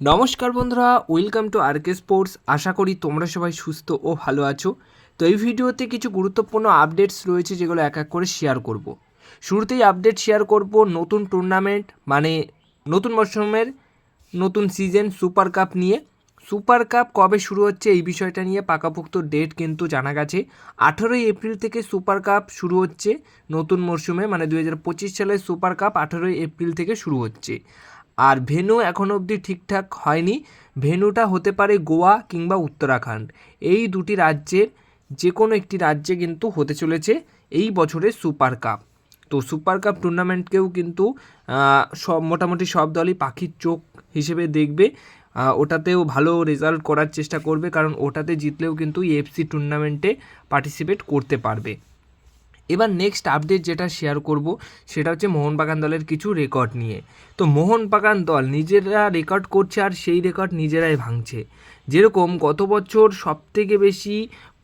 নমস্কার বন্ধুরা welcome to R K sports আশা করি তোমরা সবাই সুস্থ ও ভালো আছো। তো এই ভিডিওতে কিছু গুরুত্বপূর্ণ আপডেটস রয়েছে যেগুলো এক এক করে শেয়ার করব। শুরুতেই আপডেট শেয়ার করব নতুন টুর্নামেন্ট মানে নতুন মরশুমের নতুন সিজন সুপার কাপ নিয়ে। সুপার কাপ কবে শুরু হচ্ছে এই বিষয়টা নিয়ে পাকাপোক্ত ডেট কিন্তু জানা গেছে। আঠেরোই এপ্রিল থেকে সুপার কাপ শুরু হচ্ছে নতুন মরশুমে মানে দু হাজার পঁচিশ সালের সুপার কাপ আঠেরোই এপ্রিল থেকে শুরু হচ্ছে। আর ভেনু এখনও অবধি ঠিকঠাক হয়নি। ভেনুটা হতে পারে গোয়া কিংবা উত্তরাখণ্ড। এই দুটি রাজ্যের যে কোনো একটি রাজ্যে কিন্তু হতে চলেছে এই বছরের সুপার কাপ। তো সুপার কাপ টুর্নামেন্টকেও কিন্তু সব, মোটামুটি সব দলই পাখির চোখ হিসেবে দেখবে। ওটাতেও ভালো রেজাল্ট করার চেষ্টা করবে কারণ ওটাতে জিতলেও কিন্তু এফসি টুর্নামেন্টে পার্টিসিপেট করতে পারবে। এবার নেক্সট আপডেট যেটা শেয়ার করব, সেটা হচ্ছে মোহনবাগান দলের কিছু রেকর্ড নিয়ে। তো মোহনবাগান দল নিজেরা রেকর্ড করছে আর সেই রেকর্ড নিজেরাই ভাঙছে। যেরকম গত বছর সবথেকে বেশি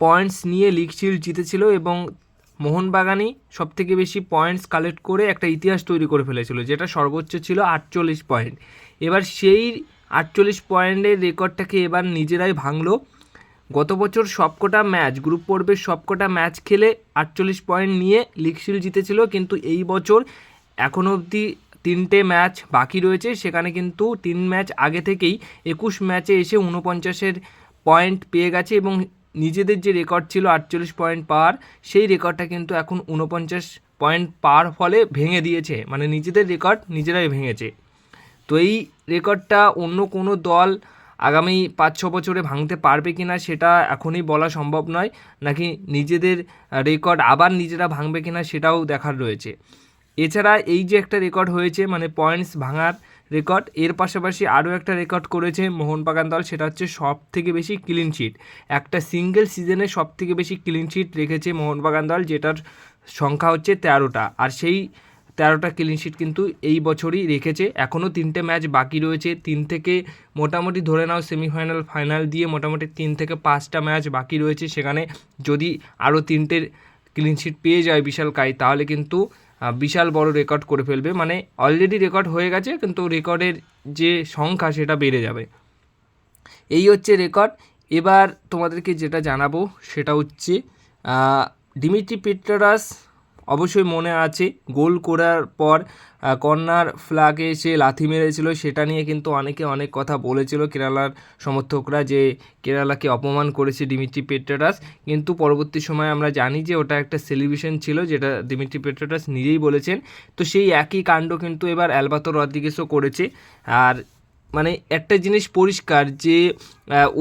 পয়েন্টস নিয়ে লিগ শিল্ড জিতেছিল এবং মোহনবাগানই সবথেকে বেশি পয়েন্টস কালেক্ট করে একটা ইতিহাস তৈরি করে ফেলেছিল, যেটা সর্বোচ্চ ছিল আটচল্লিশ পয়েন্ট এবার সেই আটচল্লিশ পয়েন্টের রেকর্ডটাকে এবার নিজেরাই ভাঙলো। গত বছর সবকটা ম্যাচ, গ্রুপ পর্বের সবকটা ম্যাচ খেলে আটচল্লিশ পয়েন্ট নিয়ে লিগ শিল্ড জিতেছিল, কিন্তু এই বছর এখনও অবধি তিনটে ম্যাচ বাকি রয়েছে। সেখানে কিন্তু তিন ম্যাচ আগে থেকেই একুশ ম্যাচে এসে উনপঞ্চাশের পয়েন্ট পেয়ে গেছে এবং নিজেদের যে রেকর্ড ছিল আটচল্লিশ পয়েন্ট পাওয়ার সেই রেকর্ডটা কিন্তু এখন উনপঞ্চাশ পয়েন্ট পাওয়ার ফলে ভেঙে দিয়েছে। মানে নিজেদের রেকর্ড নিজেরাই ভেঙেছে। তো এই রেকর্ডটা অন্য কোনো দল আগামী পাঁচ ছ বছরে ভাঙতে পারবে কি না সেটা এখনই বলা সম্ভব নয়। নাকি নিজেদের রেকর্ড আবার নিজেরা ভাঙবে কি না সেটাও দেখার রয়েছে। এছাড়া এই যে একটা রেকর্ড হয়েছে মানে পয়েন্টস ভাঙার রেকর্ড এর পাশাপাশি আরও একটা রেকর্ড করেছে মোহনবাগান দল, সেটা হচ্ছে সব থেকে বেশি ক্লিন শিট একটা সিঙ্গেল সিজনে সব থেকে বেশি ক্লিন শিট রেখেছে মোহনবাগান দল, যেটার সংখ্যা হচ্ছে তেরোটা। আর সেই তেরোটা ক্লিন শিট কিন্তু এই বছরই রেখেছে। এখনও তিনটে ম্যাচ বাকি রয়েছে। তিন থেকে মোটামুটি ধরে নাও সেমিফাইনাল ফাইনাল দিয়ে মোটামুটি তিন থেকে পাঁচটা ম্যাচ বাকি রয়েছে। সেখানে যদি আরও তিনটে ক্লিন শিট পেয়ে যায় বিশাল কাই, তাহলে কিন্তু বিশাল বড় রেকর্ড করে ফেলবে। মানে অলরেডি রেকর্ড হয়ে গেছে, কিন্তু রেকর্ডের যে সংখ্যা সেটা বেড়ে যাবে। এই হচ্ছে রেকর্ড এবার তোমাদেরকে যেটা জানাব সেটা হচ্ছে ডিমিট্রি পেট্রাস অবশ্যই মনে আছে। গোল করার পর কর্নার ফ্ল্যাগে সে লাথি মেরেছিল, সেটা নিয়ে কিন্তু অনেকে অনেক কথা বলেছিল কেরালার সমর্থকরা যে কেরালাকে অপমান করেছে ডিমিট্রি পেট্রাস কিন্তু পরবর্তী সময় আমরা জানি যে ওটা একটা সেলিব্রেশন ছিল, যেটা ডিমিট্রি পেট্রাস নিজেই বলেছেন। তো সেই একই কাণ্ড কিন্তু এবার অ্যালবাতো রদ্রিগেসও করেছে। আর মানে একটা জিনিস পরিষ্কার যে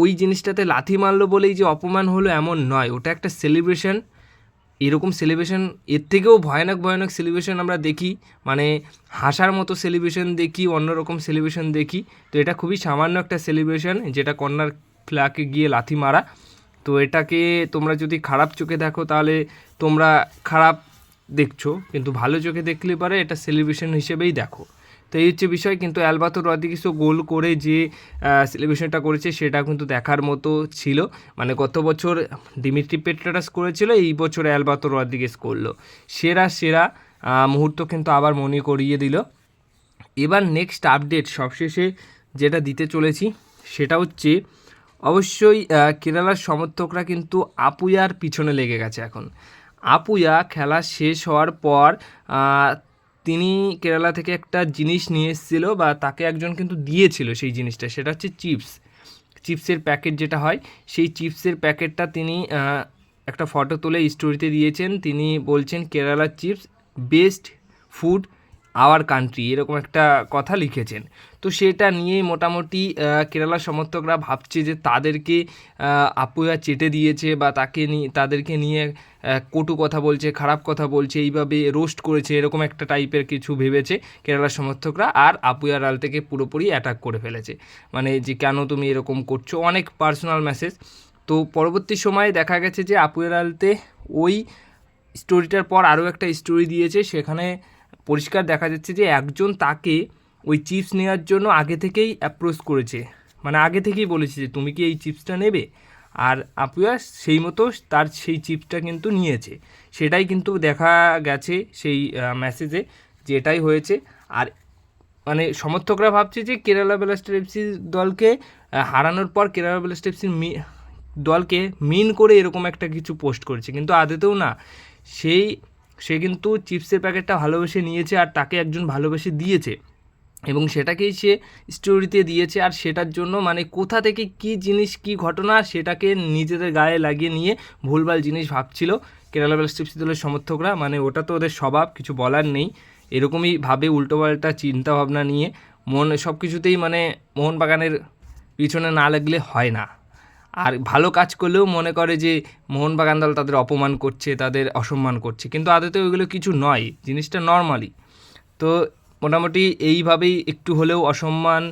ওই জিনিসটাতে লাথি মারলো বলেই যে অপমান হলো এমন নয়। ওটা একটা সেলিব্রেশন এরকম সেলিব্রেশন এর থেকেও ভয়ানক ভয়ানক সেলিব্রেশন আমরা দেখি। মানে হাসার মতো সেলিব্রেশন দেখি, অন্যরকম সেলিব্রেশন দেখি। তো এটা খুবই সামান্য একটা সেলিব্রেশন যেটা কর্নার ফ্ল্যাকে গিয়ে লাথি মারা। তো এটাকে তোমরা যদি খারাপ চোখে দেখো, তাহলে তোমরা খারাপ দেখছ, কিন্তু ভালো চোখে দেখলে পারে, এটা সেলিব্রেশন হিসেবেই দেখো। তো এই হচ্ছে বিষয়। কিন্তু অ্যালবাতো রদ্রিগেসও গোল করে যে সেলিব্রেশনটা করেছে, সেটা কিন্তু দেখার মতো ছিল। মানে গত বছর ডিমিট্রি পেট্রাস করেছিল, এই বছর অ্যালবাতো রদ্রিগেস করল। সেরা সেরা মুহূর্ত কিন্তু আবার মনে করিয়ে দিল। এবার নেক্সট আপডেট সবশেষে যেটা দিতে চলেছি, সেটা হচ্ছে, অবশ্যই কেরালার সমর্থকরা কিন্তু আপুয়ার পিছনে লেগে গেছে এখন। আপুয়া খেলা শেষ হওয়ার পর তিনি কেরালা থেকে একটা জিনিস নিয়ে এসেছিল বা তাকে একজন কিন্তু দিয়েছিল সেই জিনিসটা, সেটা হচ্ছে চিপস। চিপসের প্যাকেট যেটা হয়, সেই চিপসের প্যাকেটটা তিনি একটা ফটো তুলে স্টোরিতে দিয়েছেন। তিনি বলছেন কেরালার chips best food our country এরকম একটা কথা লিখেছেন। তো সেটা নিয়ে মোটামুটি আহ, কেরালার সমর্থকরা ভাবছে যে তাদেরকে আপুয়া চেটে দিয়েছে বা তাকে নিয়ে তাদেরকে নিয়ে কটু কথা বলছে খারাপ কথা বলছে এইভাবে রোস্ট করেছে এরকম একটা টাইপের কিছু ভেবেছে কেরালার সমর্থকরা আর আপুয়া রাল থেকে পুরোপুরি অ্যাটাক করে ফেলেছে। মানে যে কেন তুমি এরকম করছ? অনেক পার্সোনাল মেসেজ তো পরবর্তী সময়ে দেখা গেছে যে আপুয়ার আলতে ওই স্টোরিটার পর আরও একটা স্টোরি দিয়েছে। সেখানে পরিষ্কার দেখা যাচ্ছে যে একজন তাকে ওই চিপস নেওয়ার জন্য আগে থেকেই অ্যাপ্রোচ করেছে। মানে আগে থেকেই বলেছে যে, তুমি কি এই চিপসটা নেবে? আর আপুয়া সেই মতো তার সেই চিপসটা কিন্তু নিয়েছে। সেটাই কিন্তু দেখা গেছে সেই মেসেজে যে এটাই হয়েছে। আর মানে সমর্থকরা ভাবছে যে কেরালা ব্লাস্টার এফসি দলকে হারানোর পর কেরালা ব্লাস্টার এফসির দলকে মিন করে এরকম একটা কিছু পোস্ট করেছে। কিন্তু আদতেও না। সেই সে কিন্তু চিপসের প্যাকেটটা ভালোবেসে নিয়েছে আর তাকে একজন ভালোবেসে দিয়েছে। এবং সেটাকেই সে স্টোরিতে দিয়েছে আর সেটার জন্য মানে কোথা থেকে কি জিনিস, কি ঘটনা সেটাকে নিজেদের গায়ে লাগিয়ে নিয়ে ভুলভাল জিনিস ভাবছিল কেরালা ব্লাস্টার্স দলের সমর্থকরা। মানে ওটা তো ওদের স্বভাব, কিছু বলার নেই। এরকমই ভাবে উল্টোপাল্টা চিন্তা ভাবনা নিয়ে মন সব কিছুতেই মানে মোহনবাগানের পিছনে না লাগলে হয় না। আর ভালো কাজ করলেও মনে করে যে মোহনবাগান দল তাদের অপমান করছে, তাদের অসম্মান করছে। কিন্তু আদতে ওইগুলো কিছু নয়, জিনিসটা নর্মালি। তো মোটামুটি এইভাবেই একটু হলেও অসম্মান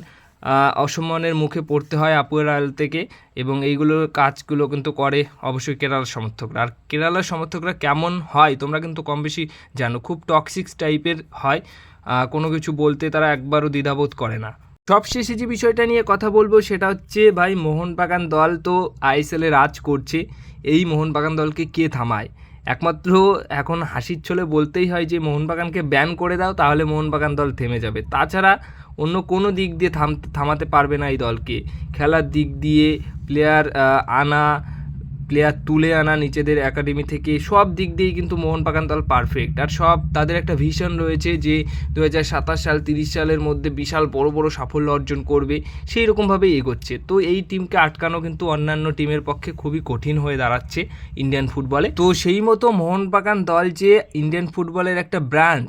অসম্মানের মুখে পড়তে হয় আপুয়ের আল থেকে এবং এইগুলো কাজগুলো কিন্তু করে অবশ্যই কেরালার সমর্থকরা। আর কেরালার সমর্থকরা কেমন হয় তোমরা কিন্তু কম বেশি জানো, খুব টক্সিক টাইপের হয়। কোনো কিছু বলতে তারা একবারও দ্বিধাবোধ করে না। সবশেষে যে বিষয়টা নিয়ে কথা বলব সেটা হচ্ছে, ভাই, মোহনবাগান দল তো আইএসএলে রাজ করছে। এই মোহনবাগান দলকে কে থামায়? একমাত্র এখন হাসির ছলে বলতেই হয় যে, মোহনবাগানকে ব্যান করে দাও, তাহলে মোহনবাগান দল থেমে যাবে। তাছাড়া অন্য কোনো দিক দিয়ে থাম, থামাতে পারবে না এই দলকে। খেলার দিক দিয়ে প্লেয়ার আনা প্লেয়ার তুলে আনা নিজেদের একাডেমি থেকে, সব দিক দিয়েই কিন্তু মোহনবাগান দল পারফেক্ট আর সব তাদের একটা ভিশন রয়েছে যে দু হাজার সাতাশ সাল, তিরিশ সালের মধ্যে বিশাল বড় বড় সাফল্য অর্জন করবে, সেই রকমভাবেই এগোচ্ছে। তো এই টিমকে আটকানো কিন্তু অন্যান্য টিমের পক্ষে খুবই কঠিন হয়ে দাঁড়াচ্ছে ইন্ডিয়ান ফুটবলে তো সেই মতো মোহনবাগান দল যে ইন্ডিয়ান ফুটবলের একটা ব্র্যান্ড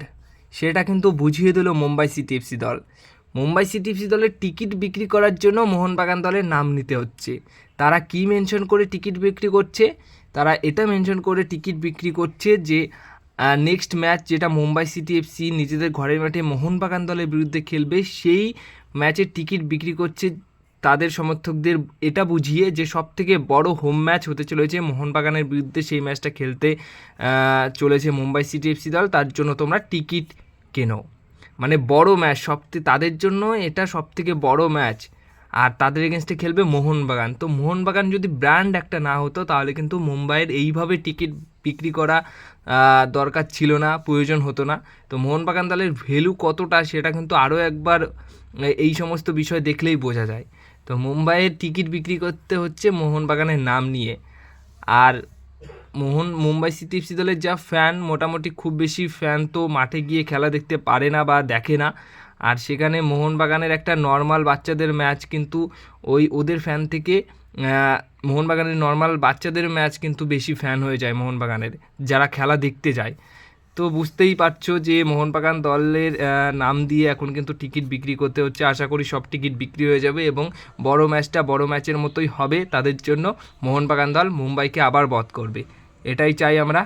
সেটা কিন্তু বুঝিয়ে দিল মুম্বাই সিটি এফসি দল। মুম্বাই সিটি এফসি দলের টিকিট বিক্রি করার জন্য মোহনবাগান দলের নাম নিতে হচ্ছে। তারা কি মেনশন করে টিকিট বিক্রি করছে? তারা এটা মেনশন করে টিকিট বিক্রি করছে যে নেক্সট ম্যাচ যেটা মুম্বাই সিটি এফসি নিজেদের ঘরের মাঠে মোহনবাগান দলের বিরুদ্ধে খেলবে, সেই ম্যাচের টিকিট বিক্রি করছে তাদের সমর্থকদের এটা বুঝিয়ে যে সব থেকে বড় হোম ম্যাচ হতে চলেছে মোহনবাগানের বিরুদ্ধে সেই ম্যাচটা খেলতে চলেছে মুম্বাই সিটি এফসি দল। তার জন্য তোমরা টিকিট কেনো। মানে বড় ম্যাচ সব তাদের জন্য এটা সব থেকে বড় ম্যাচ। আর তাদের এগেনস্টে খেলবে মোহনবাগান। তো মোহনবাগান যদি ব্র্যান্ড একটা না হতো, তাহলে কিন্তু মুম্বাইয়ের এইভাবে টিকিট বিক্রি করা দরকার ছিল না, প্রয়োজন হতো না। তো মোহনবাগান দলের ভ্যালু কতটা সেটা কিন্তু আরও একবার এই সমস্ত বিষয় দেখলেই বোঝা যায়। তো মুম্বাইয়ের টিকিট বিক্রি করতে হচ্ছে মোহনবাগানের নাম নিয়ে। আর মোহন, মুম্বাই সিটি এফসি দলের যা ফ্যান মোটামুটি খুব বেশি ফ্যান তো মাঠে গিয়ে খেলা দেখতে পারে না বা দেখে না। আর সেখানে মোহনবাগানের একটা নর্মাল বাচ্চাদের ম্যাচ কিন্তু ওই ওদের ফ্যান থেকে মোহনবাগানের নর্মাল বাচ্চাদের ম্যাচ কিন্তু বেশি ফ্যান হয়ে যায় মোহনবাগানের, যারা খেলা দেখতে যায়। তো বুঝতেই পারছ যে মোহনবাগান দলের নাম দিয়ে এখন কিন্তু টিকিট বিক্রি করতে হচ্ছে। আশা করি সব টিকিট বিক্রি হয়ে যাবে এবং বড় ম্যাচটা বড় ম্যাচের মতোই হবে। তাদের জন্য মোহনবাগান দল মুম্বাইকে আবার বধ করবে। এটাই চাই আমরা।